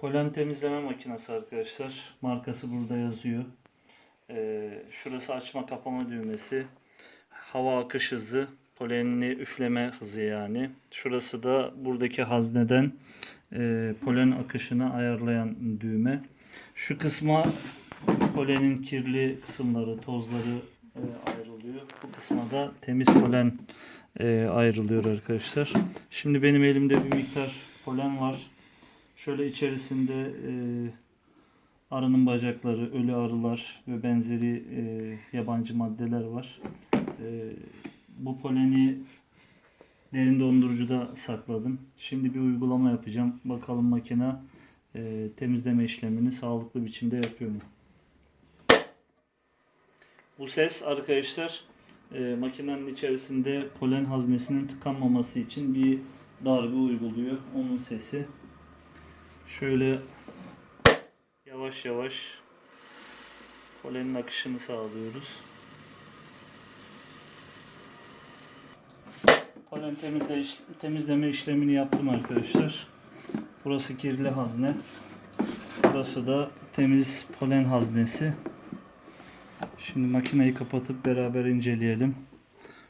Polen temizleme makinesi arkadaşlar. Markası burada yazıyor. Ee, şurası açma kapama düğmesi. Hava akış hızı. Polenini üfleme hızı yani. Şurası da buradaki hazneden e, polen akışını ayarlayan düğme. Şu kısma polenin kirli kısımları, tozları e, ayrılıyor. Bu kısma da temiz polen e, ayrılıyor arkadaşlar. Şimdi benim elimde bir miktar polen var. Şöyle içerisinde e, arının bacakları, ölü arılar ve benzeri e, yabancı maddeler var. E, bu poleni derin dondurucuda sakladım. Şimdi bir uygulama yapacağım. Bakalım makine e, temizleme işlemini sağlıklı biçimde yapıyor mu? Bu ses arkadaşlar e, makinenin içerisinde polen haznesinin tıkanmaması için bir darbe uyguluyor. Onun sesi. Şöyle yavaş yavaş polenin akışını sağlıyoruz. Polen temizle, temizleme işlemini yaptım arkadaşlar. Burası kirli hazne. Burası da temiz polen haznesi. Şimdi makineyi kapatıp beraber inceleyelim.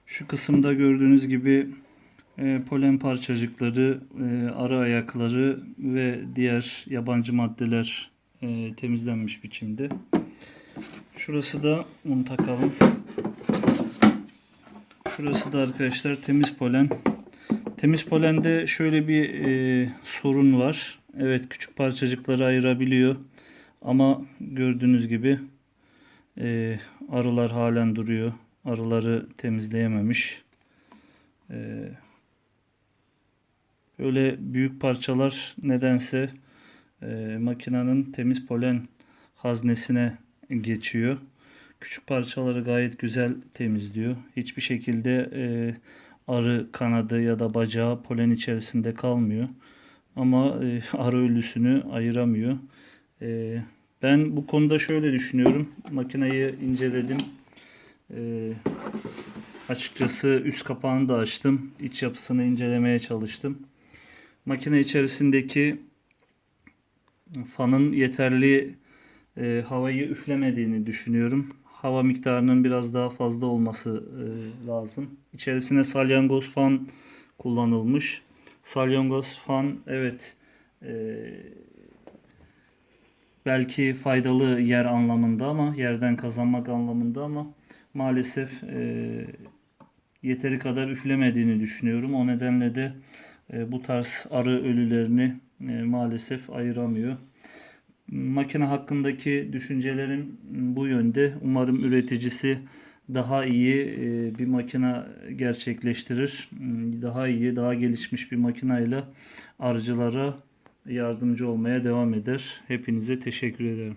Şu kısımda gördüğünüz gibi e, polen parçacıkları, e, arı ayakları ve diğer yabancı maddeler e, temizlenmiş biçimde. Şurası da bunu takalım. Şurası da arkadaşlar temiz polen. Temiz polende şöyle bir e, sorun var. Evet küçük parçacıkları ayırabiliyor. Ama gördüğünüz gibi e, arılar halen duruyor. Arıları temizleyememiş. E, böyle büyük parçalar nedense e, makinenin temiz polen haznesine geçiyor. Küçük parçaları gayet güzel temizliyor. Hiçbir şekilde e, arı kanadı ya da bacağı polen içerisinde kalmıyor. Ama e, arı ölüsünü ayıramıyor. E, ben bu konuda şöyle düşünüyorum. Makineyi inceledim. E, açıkçası üst kapağını da açtım. İç yapısını incelemeye çalıştım. Makine içerisindeki fanın yeterli e, havayı üflemediğini düşünüyorum. Hava miktarının biraz daha fazla olması e, lazım. İçerisine salyangoz fan kullanılmış. Salyangoz fan evet e, belki faydalı yer anlamında ama yerden kazanmak anlamında ama maalesef e, yeteri kadar üflemediğini düşünüyorum. O nedenle de bu tarz arı ölülerini e, maalesef ayıramıyor. Makine hakkındaki düşüncelerim bu yönde. Umarım üreticisi daha iyi e, bir makine gerçekleştirir. Daha iyi, daha gelişmiş bir makineyle arıcılara yardımcı olmaya devam eder. Hepinize teşekkür ederim.